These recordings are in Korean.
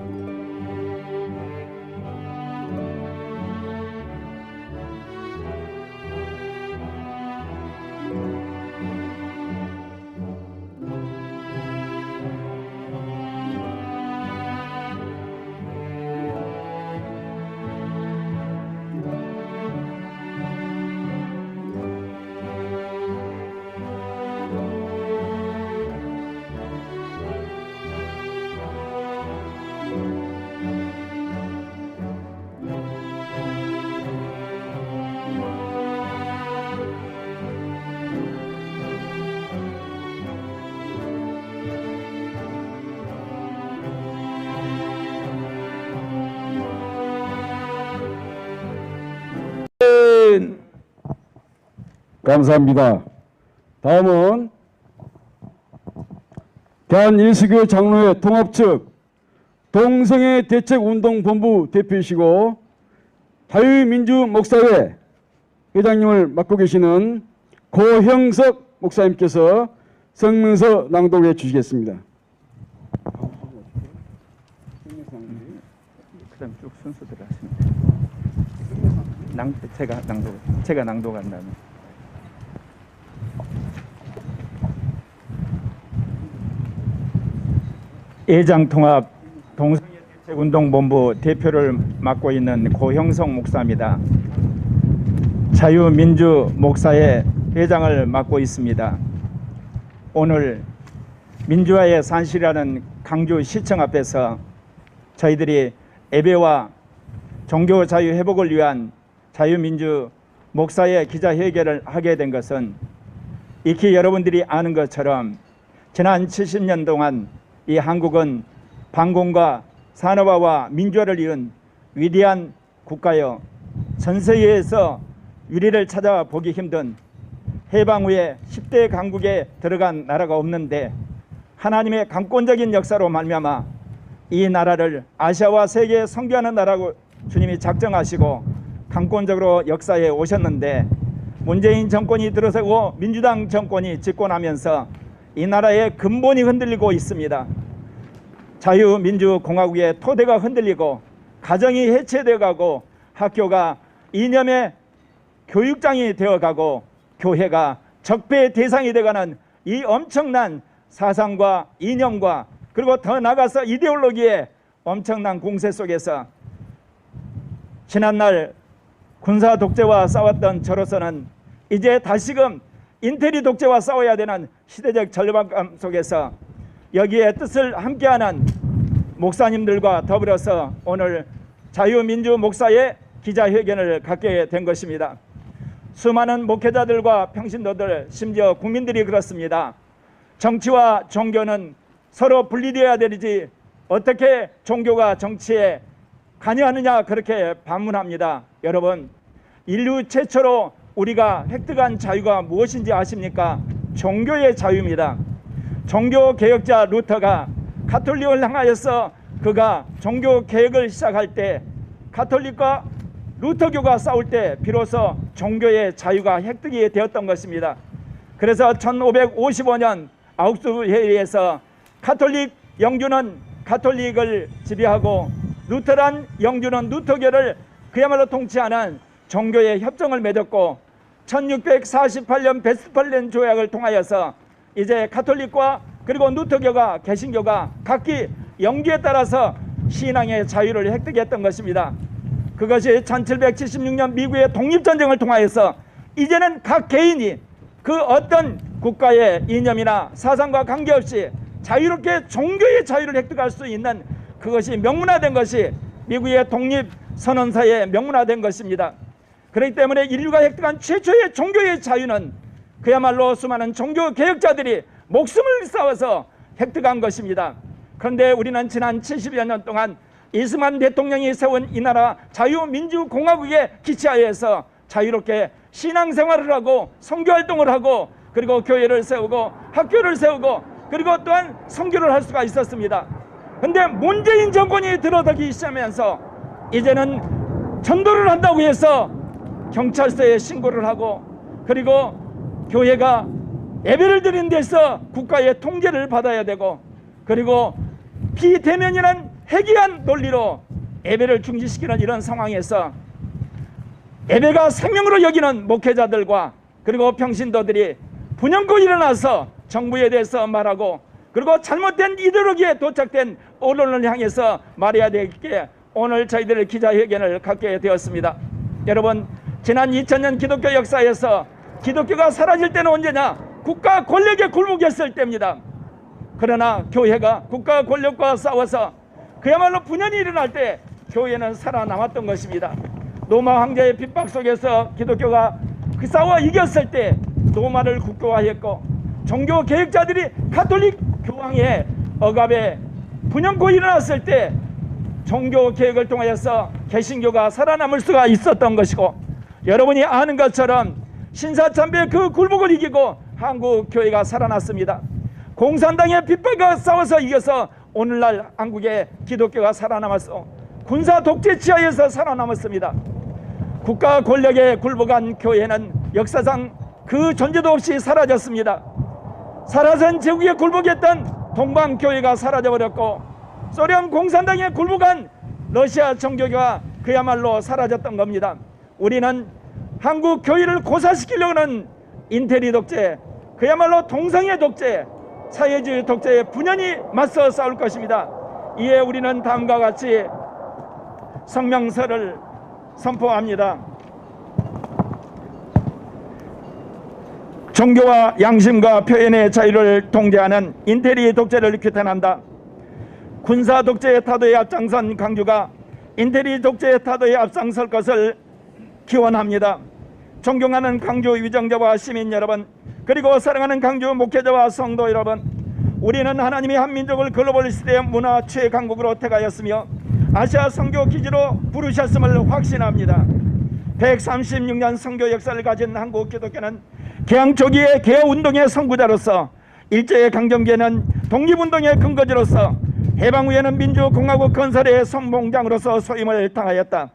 Bye. 감사합니다. 다음은 대한일수교 장로회 통합 측 동성애 대책운동본부 대표이시고 자유민주 목사회 회장님을 맡고 계시는 고형석 목사님께서 성명서 낭독해 주시겠습니다. 그다음 쭉 순서대로 하시면 돼요. 낭 제가 낭독 제가 낭독한 다음에 예장통합 동성애 대책운동본부 대표를 맡고 있는 고형성 목사입니다. 자유민주 목사의 회장을 맡고 있습니다. 오늘 민주화의 산실이라는 강주 시청 앞에서 저희들이 예배와 종교 자유 회복을 위한 자유민주 목사의 기자회견을 하게 된 것은 익히 여러분들이 아는 것처럼 지난 70년 동안 이 한국은 반공과 산업화와 민주화를 이룬 위대한 국가여 전 세계에서 유리를 찾아보기 힘든 해방 후에 10대 강국에 들어간 나라가 없는데 하나님의 강권적인 역사로 말미암아 이 나라를 아시아와 세계에 선교하는 나라고 주님이 작정하시고 강권적으로 역사에 오셨는데 문재인 정권이 들어서고 민주당 정권이 집권하면서 이 나라의 근본이 흔들리고 있습니다. 자유민주공화국의 토대가 흔들리고 가정이 해체되어 가고 학교가 이념의 교육장이 되어 가고 교회가 적폐의 대상이 되가는 이 엄청난 사상과 이념과 그리고 더 나아가서 이데올로기의 엄청난 공세 속에서 지난날 군사 독재와 싸웠던 저로서는 이제 다시금 인테리 독재와 싸워야 되는 시대적 절박감 속에서 여기에 뜻을 함께하는 목사님들과 더불어서 오늘 자유민주 목사의 기자회견을 갖게 된 것입니다. 수많은 목회자들과 평신도들 심지어 국민들이 그렇습니다. 정치와 종교는 서로 분리되어야 되지 어떻게 종교가 정치에 관여하느냐 그렇게 반문합니다. 여러분 인류 최초로 우리가 획득한 자유가 무엇인지 아십니까? 종교의 자유입니다. 종교 개혁자 루터가 가톨릭을 향하여서 그가 종교 개혁을 시작할 때 가톨릭과 루터교가 싸울 때 비로소 종교의 자유가 획득이 되었던 것입니다. 그래서 1555년 아우스 회의에서 가톨릭 영주는 가톨릭을 지배하고 루터란 영주는 루터교를 그야말로 통치하는 종교의 협정을 맺었고 1648년 베스팔렌 조약을 통하여서 이제 가톨릭과 그리고 루터교가 개신교가 각기 영주에 따라서 신앙의 자유를 획득했던 것입니다. 그것이 1776년 미국의 독립전쟁을 통하여서 이제는 각 개인이 그 어떤 국가의 이념이나 사상과 관계없이 자유롭게 종교의 자유를 획득할 수 있는 그것이 명문화된 것이 미국의 독립선언서에 명문화된 것입니다. 그렇기 때문에 인류가 획득한 최초의 종교의 자유는 그야말로 수많은 종교 개혁자들이 목숨을 싸워서 획득한 것입니다. 그런데 우리는 지난 70여 년 동안 이승만 대통령이 세운 이 나라 자유민주공화국의 기치하에서 자유롭게 신앙생활을 하고 선교활동을 하고 그리고 교회를 세우고 학교를 세우고 그리고 또한 선교를 할 수가 있었습니다. 근데 문재인 정권이 들어서기 시작하면서 이제는 전도를 한다고 해서 경찰서에 신고를 하고 그리고 교회가 예배를 드리는 데서 국가의 통제를 받아야 되고 그리고 비대면이란 해기한 논리로 예배를 중지시키는 이런 상황에서 예배가 생명으로 여기는 목회자들과 그리고 평신도들이 분연코 일어나서 정부에 대해서 말하고 그리고 잘못된 이데올로기에 도착된 언론을 향해서 말해야 되겠기에 오늘 저희들 기자회견을 갖게 되었습니다. 여러분 지난 2000년 기독교 역사에서 기독교가 사라질 때는 언제냐? 국가 권력에 굴복했을 때입니다. 그러나 교회가 국가 권력과 싸워서 그야말로 분연이 일어날 때 교회는 살아남았던 것입니다. 로마 황제의 핍박 속에서 기독교가 그 싸워 이겼을 때 로마를 국교화했고 종교 개혁자들이 가톨릭 교황의 억압에 분연코 일어났을 때 종교 개혁을 통하여서 개신교가 살아남을 수가 있었던 것이고 여러분이 아는 것처럼 신사참배 그 굴복을 이기고 한국 교회가 살아났습니다. 공산당의 핍박과 싸워서 이겨서 오늘날 한국의 기독교가 살아남았어. 군사 독재 지하에서 살아남았습니다. 국가 권력에 굴복한 교회는 역사상 그 존재도 없이 사라졌습니다. 사라진 제국에 굴복했던 동방교회가 사라져버렸고 소련 공산당에 굴복한 러시아 정교가 그야말로 사라졌던 겁니다. 우리는 한국 교회를 고사시키려고 하는 인테리 독재, 그야말로 동성애 독재, 사회주의 독재에 분연히 맞서 싸울 것입니다. 이에 우리는 다음과 같이 성명서를 선포합니다. 종교와 양심과 표현의 자유를 통제하는 인테리 독재를 규탄한다. 군사 독재의 타도에 앞장선 강주가 인테리 독재의 타도에 앞장설 것을 기원합니다. 존경하는 강주 위정자와 시민 여러분, 그리고 사랑하는 강주 목회자와 성도 여러분, 우리는 하나님이 한민족을 글로벌 시대의 문화 최강국으로 택하였으며 아시아 선교 기지로 부르셨음을 확신합니다. 136년 선교 역사를 가진 한국 기독교는 개항 초기의 개혁 운동의 선구자로서 일제의 강점기에는 독립운동의 근거지로서 해방 후에는 민주공화국 건설의 선봉장으로서 소임을 당하였다.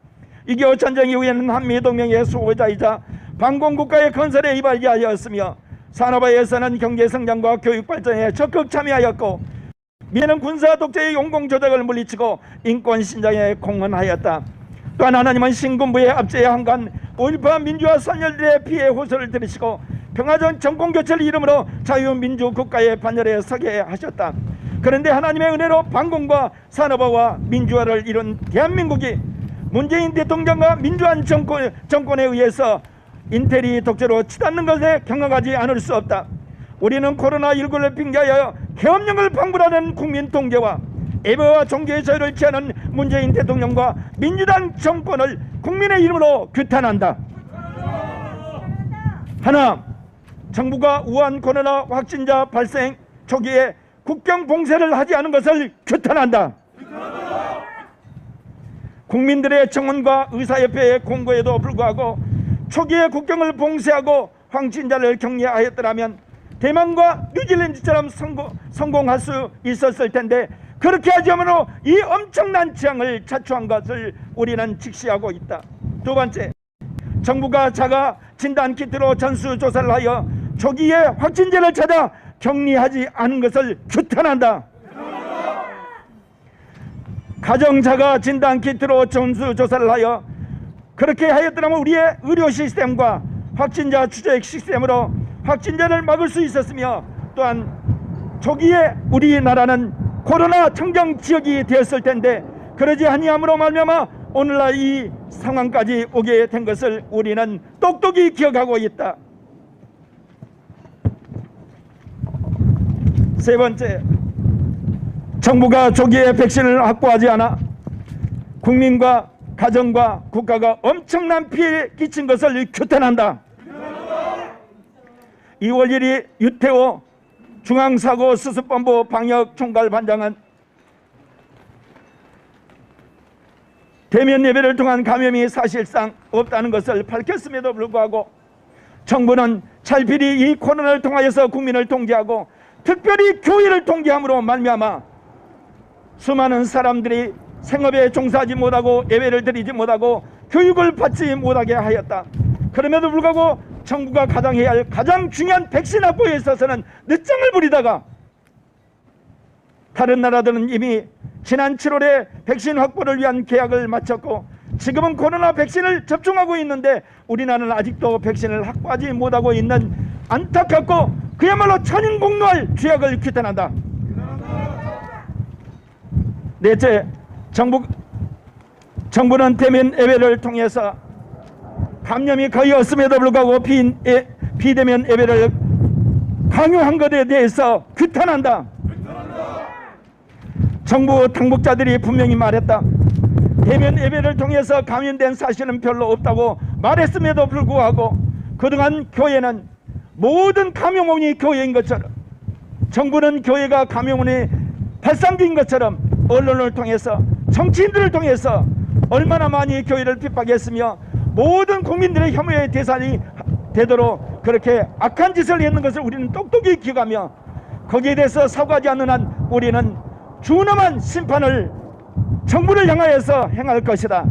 2.25 전쟁 이후에는 한미동맹의 수호자이자 반공국가의 건설에 이발하였으며 산업화에서는 경제성장과 교육발전에 적극 참여하였고 미래는 군사 독재의 용공 조작을 물리치고 인권 신장에 공헌하였다. 또한 하나님은 신군부의 압제에 한간 5.18 민주화 선열들의 피해 호소를 들으시고 평화적 정권 교체를 이름으로 자유민주국가의 반열에 서게 하셨다. 그런데 하나님의 은혜로 반공과 산업화와 민주화를 이룬 대한민국이 문재인 대통령과 민주한 정권, 정권에 의해서 인테리 독재로 치닫는 것에 경악하지 않을 수 없다. 우리는 코로나19를 핑계하여 계엄령을 방불하는 국민 통제와 예배와 종교의 자유를 취하는 문재인 대통령과 민주당 정권을 국민의 이름으로 규탄한다. 하나, 정부가 우한 코로나 확진자 발생 초기에 국경 봉쇄를 하지 않은 것을 규탄한다. 국민들의 청원과 의사협회의 공고에도 불구하고 초기에 국경을 봉쇄하고 확진자를 격리하였더라면 대만과 뉴질랜드처럼 성공, 성공할 수 있었을 텐데 그렇게 하지 않으로 이 엄청난 재앙을 자초한 것을 우리는 직시하고 있다. 두 번째, 정부가 자가 진단 키트로 전수 조사를 하여 초기에 확진자를 찾아 격리하지 않은 것을 규탄한다. 가정자가 진단 키트로 전수 조사를 하여 그렇게 하였더라면 우리의 의료 시스템과 확진자 추적 시스템으로 확진자를 막을 수 있었으며 또한 초기에 우리나라는 코로나 청정 지역이 되었을 텐데 그러지 아니함으로 말미암아 오늘날 이 상황까지 오게 된 것을 우리는 똑똑히 기억하고 있다. 세 번째, 정부가 조기에 백신을 확보하지 않아 국민과 가정과 국가가 엄청난 피해 끼친 것을 규탄한다. 2월 1일 유태호 중앙사고 수습본부 방역총괄반장은 대면 예배를 통한 감염이 사실상 없다는 것을 밝혔음에도 불구하고 정부는 찰필히 이 코로나를 통하여서 국민을 통제하고 특별히 교회를 통제함으로 말미암아 수많은 사람들이 생업에 종사하지 못하고 예배를 드리지 못하고 교육을 받지 못하게 하였다. 그럼에도 불구하고 정부가 가장 해야 할 가장 중요한 백신 확보에 있어서는 늦장을 부리다가 다른 나라들은 이미 지난 7월에 백신 확보를 위한 계약을 마쳤고 지금은 코로나 백신을 접종하고 있는데 우리나라는 아직도 백신을 확보하지 못하고 있는 안타깝고 그야말로 천인공노할 죄악을 규탄한다. 넷째, 정부 정부는 대면 예배를 통해서 감염이 거의 없음에도 불구하고 비, 예, 비대면 예배를 강요한 것에 대해서 규탄한다. 정부 당국자들이 분명히 말했다. 대면 예배를 통해서 감염된 사실은 별로 없다고 말했음에도 불구하고 그동안 교회는 모든 감염원이 교회인 것처럼 정부는 교회가 감염원의 발상지인 것처럼 언론을 통해서 정치인들을 통해서 얼마나 많이 교회를 핍박했으며 모든 국민들의 혐오의 대상이 되도록 그렇게 악한 짓을 했는 것을 우리는 똑똑히 기억하며 거기에 대해서 사과하지 않는 한 우리는 준엄한 심판을 정부를 향하여서 행할 것이다.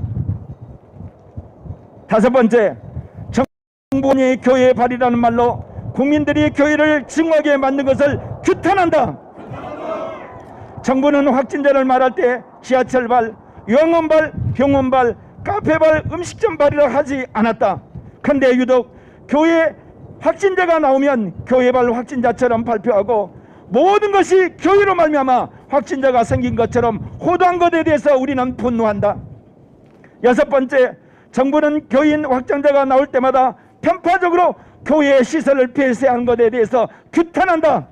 다섯 번째, 정부니 교회의 발이라는 말로 국민들이 교회를 증오하게 만든 것을 규탄한다. 정부는 확진자를 말할 때 지하철발, 영원발, 병원발, 카페발, 음식점발이라 하지 않았다. 그런데 유독 교회 확진자가 나오면 교회발 확진자처럼 발표하고 모든 것이 교회로 말미암아 확진자가 생긴 것처럼 호도한 것에 대해서 우리는 분노한다. 여섯 번째, 정부는 교인 확정자가 나올 때마다 편파적으로 교회 시설을 폐쇄한 것에 대해서 규탄한다.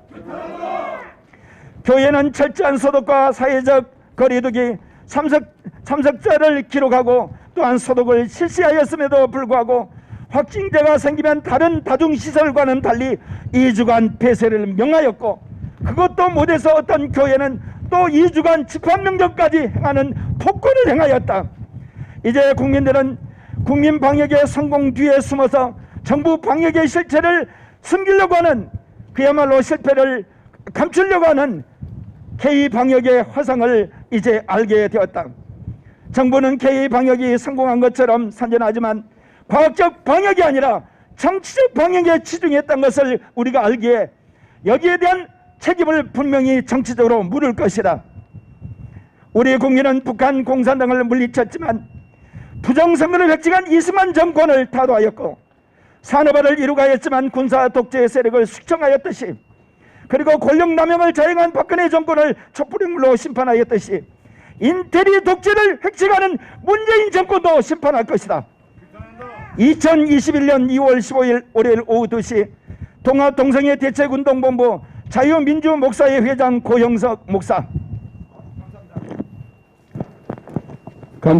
교회는 철저한 소독과 사회적 거리두기, 참석, 참석자를 기록하고 또한 소독을 실시하였음에도 불구하고 확진자가 생기면 다른 다중시설과는 달리 2주간 폐쇄를 명하였고 그것도 못해서 어떤 교회는 또 2주간 집합명령까지 행하는 폭거를 행하였다. 이제 국민들은 국민 방역의 성공 뒤에 숨어서 정부 방역의 실체를 숨기려고 하는 그야말로 실패를 감추려고 하는 K 방역의 화상을 이제 알게 되었다. 정부는 K 방역이 성공한 것처럼 선전하지만 과학적 방역이 아니라 정치적 방역에 치중했던 것을 우리가 알기에 여기에 대한 책임을 분명히 정치적으로 물을 것이다. 우리 국민은 북한 공산당을 물리쳤지만 부정선거를 획득한 이승만 정권을 타도하였고 산업화를 이루가했지만 군사 독재 세력을 숙청하였듯이 그리고 권력 남용을 자행한 박근혜 정권을 촛불행물로 심판하였듯이 인테리 독재를 획득하는 문재인 정권도 심판할 것이다. 2021년 2월 15일 월요일 오후 2시 동아동성애 대책운동본부 자유민주 목사회 회장 고영석 목사